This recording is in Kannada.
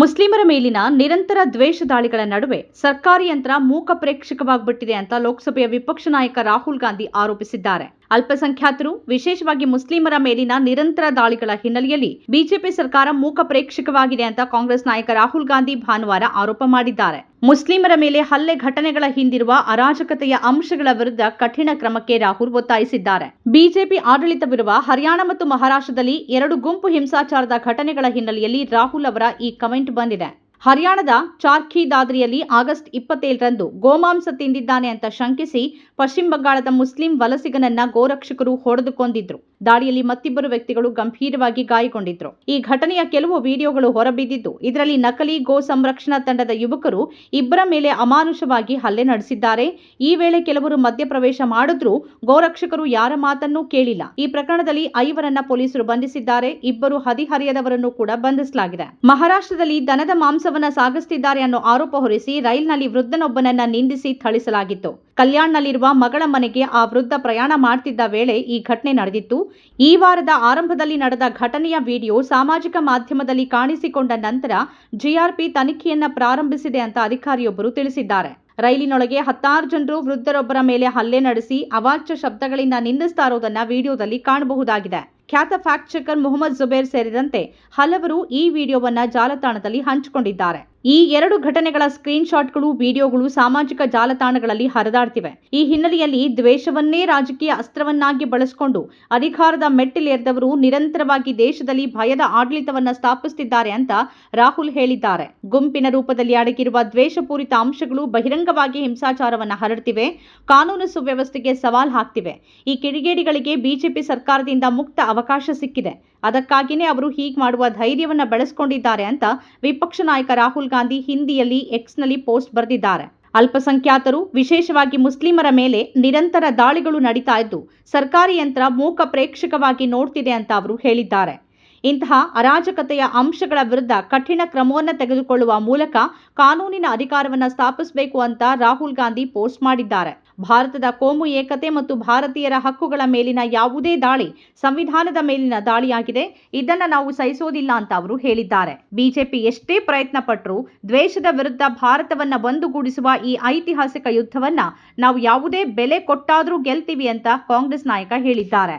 ಮುಸ್ಲಿಮರ ಮೇಲಿನ ನಿರಂತರ ದ್ವೇಷ ದಾಳಿಗಳ ನಡುವೆ ಸರ್ಕಾರಿ ಯಂತ್ರ ಮೂಕ ಪ್ರೇಕ್ಷಕವಾಗ್ಬಿಟ್ಟಿದೆ ಅಂತ ಲೋಕಸಭೆಯ ವಿಪಕ್ಷ ನಾಯಕ ರಾಹುಲ್ ಗಾಂಧಿ ಆರೋಪಿಸಿದ್ದಾರೆ. ಅಲ್ಪಸಂಖ್ಯಾತರು, ವಿಶೇಷವಾಗಿ ಮುಸ್ಲಿಮರ ಮೇಲಿನ ನಿರಂತರ ದಾಳಿಗಳ ಹಿನ್ನೆಲೆಯಲ್ಲಿ ಬಿಜೆಪಿ ಸರ್ಕಾರ ಮೂಕ ಪ್ರೇಕ್ಷಕವಾಗಿದೆ ಅಂತ ಕಾಂಗ್ರೆಸ್ ನಾಯಕ ರಾಹುಲ್ ಗಾಂಧಿ ಭಾನುವಾರ ಆರೋಪ ಮಾಡಿದ್ದಾರೆ. ಮುಸ್ಲಿಮರ ಮೇಲೆ ಹಲ್ಲೆ ಘಟನೆಗಳ ಹಿಂದಿರುವ ಅರಾಜಕತೆಯ ಅಂಶಗಳ ವಿರುದ್ಧ ಕಠಿಣ ಕ್ರಮಕ್ಕೆ ರಾಹುಲ್ ಒತ್ತಾಯಿಸಿದ್ದಾರೆ. ಬಿಜೆಪಿ ಆಡಳಿತವಿರುವ ಹರಿಯಾಣ ಮತ್ತು ಮಹಾರಾಷ್ಟ್ರದಲ್ಲಿ ಎರಡು ಗುಂಪು ಹಿಂಸಾಚಾರದ ಘಟನೆಗಳ ಹಿನ್ನೆಲೆಯಲ್ಲಿ ರಾಹುಲ್ ಅವರ ಈ ಕಮೆಂಟ್ ಬಂದಿದೆ. ಹರಿಯಾಣದ ಚಾರ್ಖಿ ದಾದ್ರಿಯಲ್ಲಿ ಆಗಸ್ಟ್ ಇಪ್ಪತ್ತೇಳರಂದು ಗೋಮಾಂಸ ತಿಂದಿದ್ದಾನೆ ಅಂತ ಶಂಕಿಸಿ ಪಶ್ಚಿಮ ಬಂಗಾಳದ ಮುಸ್ಲಿಂ ವಲಸಿಗನನ್ನ ಗೋರಕ್ಷಕರು ಹೊಡೆದುಕೊಂಡಿದ್ರು. ದಾಳಿಯಲ್ಲಿ ಮತ್ತಿಬ್ಬರು ವ್ಯಕ್ತಿಗಳು ಗಂಭೀರವಾಗಿ ಗಾಯಗೊಂಡಿದ್ರು. ಈ ಘಟನೆಯ ಕೆಲವು ವಿಡಿಯೋಗಳು ಹೊರಬಿದ್ದಿದ್ದು, ಇದರಲ್ಲಿ ನಕಲಿ ಗೋ ಸಂರಕ್ಷಣಾ ತಂಡದ ಯುವಕರು ಇಬ್ಬರ ಮೇಲೆ ಅಮಾನುಷವಾಗಿ ಹಲ್ಲೆ ನಡೆಸಿದ್ದಾರೆ. ಈ ವೇಳೆ ಕೆಲವರು ಮಧ್ಯಪ್ರವೇಶ ಮಾಡಿದ್ರೂ ಗೋರಕ್ಷಕರು ಯಾರ ಮಾತನ್ನೂ ಕೇಳಿಲ್ಲ. ಈ ಪ್ರಕರಣದಲ್ಲಿ ಐವರನ್ನ ಪೊಲೀಸರು ಬಂಧಿಸಿದ್ದಾರೆ. ಇಬ್ಬರು ಹದಿಹರಿಯದವರನ್ನು ಕೂಡ ಬಂಧಿಸಲಾಗಿದೆ. ಮಹಾರಾಷ್ಟ್ರದಲ್ಲಿ ದನದ ಮಾಂಸವನ್ನ ಸಾಗಿಸುತ್ತಿದ್ದಾರೆ ಅನ್ನೋ ಆರೋಪ ಹೊರಿಸಿ ರೈಲ್ನಲ್ಲಿ ವೃದ್ಧನೊಬ್ಬನನ್ನ ನಿಂದಿಸಿ ಥಳಿಸಲಾಗಿತ್ತು. ಕಲ್ಯಾಣ್ನಲ್ಲಿರುವ ಮಗಳ ಮನೆಗೆ ಆ ವೃದ್ಧ ಪ್ರಯಾಣ ಮಾಡ್ತಿದ್ದ ವೇಳೆ ಈ ಘಟನೆ ನಡೆದಿತ್ತು. ಈ ವಾರದ ಆರಂಭದಲ್ಲಿ ನಡೆದ ಘಟನೆಯ ವಿಡಿಯೋ ಸಾಮಾಜಿಕ ಮಾಧ್ಯಮದಲ್ಲಿ ಕಾಣಿಸಿಕೊಂಡ ನಂತರ ಜಿಆರ್ಪಿ ತನಿಖೆಯನ್ನ ಪ್ರಾರಂಭಿಸಿದೆ ಅಂತ ಅಧಿಕಾರಿಯೊಬ್ಬರು ತಿಳಿಸಿದ್ದಾರೆ. ರೈಲಿನೊಳಗೆ ಹತ್ತಾರು ಜನರು ವೃದ್ಧರೊಬ್ಬರ ಮೇಲೆ ಹಲ್ಲೆ ನಡೆಸಿ ಅವಾಚ್ಯ ಶಬ್ದಗಳಿಂದ ನಿಂದಿಸ್ತಾ ಇರೋದನ್ನ ವಿಡಿಯೋದಲ್ಲಿ ಕಾಣಬಹುದಾಗಿದೆ. ಖ್ಯಾತ ಫ್ಯಾಕ್ಟ್ ಚೆಕರ್ ಮೊಹಮ್ಮದ್ ಜುಬೇರ್ ಸೇರಿದಂತೆ ಹಲವರು ಈ ವಿಡಿಯೋವನ್ನು ಜಾಲತಾಣದಲ್ಲಿ ಹಂಚಿಕೊಂಡಿದ್ದಾರೆ. ಈ ಎರಡು ಘಟನೆಗಳ ಸ್ಕ್ರೀನ್ಶಾಟ್ಗಳು, ವಿಡಿಯೋಗಳು ಸಾಮಾಜಿಕ ಜಾಲತಾಣಗಳಲ್ಲಿ ಹರಿದಾಡ್ತಿವೆ. ಈ ಹಿನ್ನೆಲೆಯಲ್ಲಿ ದ್ವೇಷವನ್ನೇ ರಾಜಕೀಯ ಅಸ್ತ್ರವನ್ನಾಗಿ ಬಳಸಿಕೊಂಡು ಅಧಿಕಾರದ ಮೆಟ್ಟಿಲೇರಿದವರು ನಿರಂತರವಾಗಿ ದೇಶದಲ್ಲಿ ಭಯದ ಆಡಳಿತವನ್ನ ಸ್ಥಾಪಿಸುತ್ತಿದ್ದಾರೆ ಅಂತ ರಾಹುಲ್ ಹೇಳಿದ್ದಾರೆ. ಗುಂಪಿನ ರೂಪದಲ್ಲಿ ಅಡಗಿರುವ ದ್ವೇಷಪೂರಿತ ಅಂಶಗಳು ಬಹಿರಂಗವಾಗಿ ಹಿಂಸಾಚಾರವನ್ನು ಹರಡ್ತಿವೆ, ಕಾನೂನು ಸುವ್ಯವಸ್ಥೆಗೆ ಸವಾಲ್ ಹಾಕ್ತಿವೆ. ಈ ಕಿಡಿಗೇಡಿಗಳಿಗೆ ಬಿಜೆಪಿ ಸರ್ಕಾರದಿಂದ ಮುಕ್ತ ಅವಕಾಶ ಸಿಕ್ಕಿದೆ. ಅದಕ್ಕಾಗಿಯೇ ಅವರು ಹೀಗೆ ಮಾಡುವ ಧೈರ್ಯವನ್ನು ಬೆಳೆಸ್ಕೊಂಡಿದ್ದಾರೆ ಅಂತ ವಿಪಕ್ಷ ನಾಯಕ ರಾಹುಲ್ ಗಾಂಧಿ ಹಿಂದಿಯಲ್ಲಿ ಎಕ್ಸ್ನಲ್ಲಿ ಪೋಸ್ಟ್ ಬರೆದಿದ್ದಾರೆ. ಅಲ್ಪಸಂಖ್ಯಾತರು, ವಿಶೇಷವಾಗಿ ಮುಸ್ಲಿಮರ ಮೇಲೆ ನಿರಂತರ ದಾಳಿಗಳು ನಡೀತಾ ಇದ್ದು, ಸರ್ಕಾರಿ ಯಂತ್ರ ಮೂಕ ಪ್ರೇಕ್ಷಕವಾಗಿ ನೋಡ್ತಿದೆ ಅಂತ ಅವರು ಹೇಳಿದ್ದಾರೆ. ಇಂತಹ ಅರಾಜಕತೆಯ ಅಂಶಗಳ ವಿರುದ್ಧ ಕಠಿಣ ಕ್ರಮವನ್ನು ತೆಗೆದುಕೊಳ್ಳುವ ಮೂಲಕ ಕಾನೂನಿನ ಅಧಿಕಾರವನ್ನು ಸ್ಥಾಪಿಸಬೇಕು ಅಂತ ರಾಹುಲ್ ಗಾಂಧಿ ಪೋಸ್ಟ್ ಮಾಡಿದ್ದಾರೆ. ಭಾರತದ ಕೋಮು ಏಕತೆ ಮತ್ತು ಭಾರತೀಯರ ಹಕ್ಕುಗಳ ಮೇಲಿನ ಯಾವುದೇ ದಾಳಿ ಸಂವಿಧಾನದ ಮೇಲಿನ ದಾಳಿಯಾಗಿದೆ. ಇದನ್ನು ನಾವು ಸಹಿಸೋದಿಲ್ಲ ಅಂತ ಅವರು ಹೇಳಿದ್ದಾರೆ. ಬಿಜೆಪಿ ಎಷ್ಟೇ ಪ್ರಯತ್ನ ಪಟ್ಟರೂ ದ್ವೇಷದ ವಿರುದ್ಧ ಭಾರತವನ್ನು ಒಂದುಗೂಡಿಸುವ ಈ ಐತಿಹಾಸಿಕ ಯುದ್ಧವನ್ನ ನಾವು ಯಾವುದೇ ಬೆಲೆ ಕೊಟ್ಟಾದರೂ ಗೆಲ್ತೀವಿ ಅಂತ ಕಾಂಗ್ರೆಸ್ ನಾಯಕ ಹೇಳಿದ್ದಾರೆ.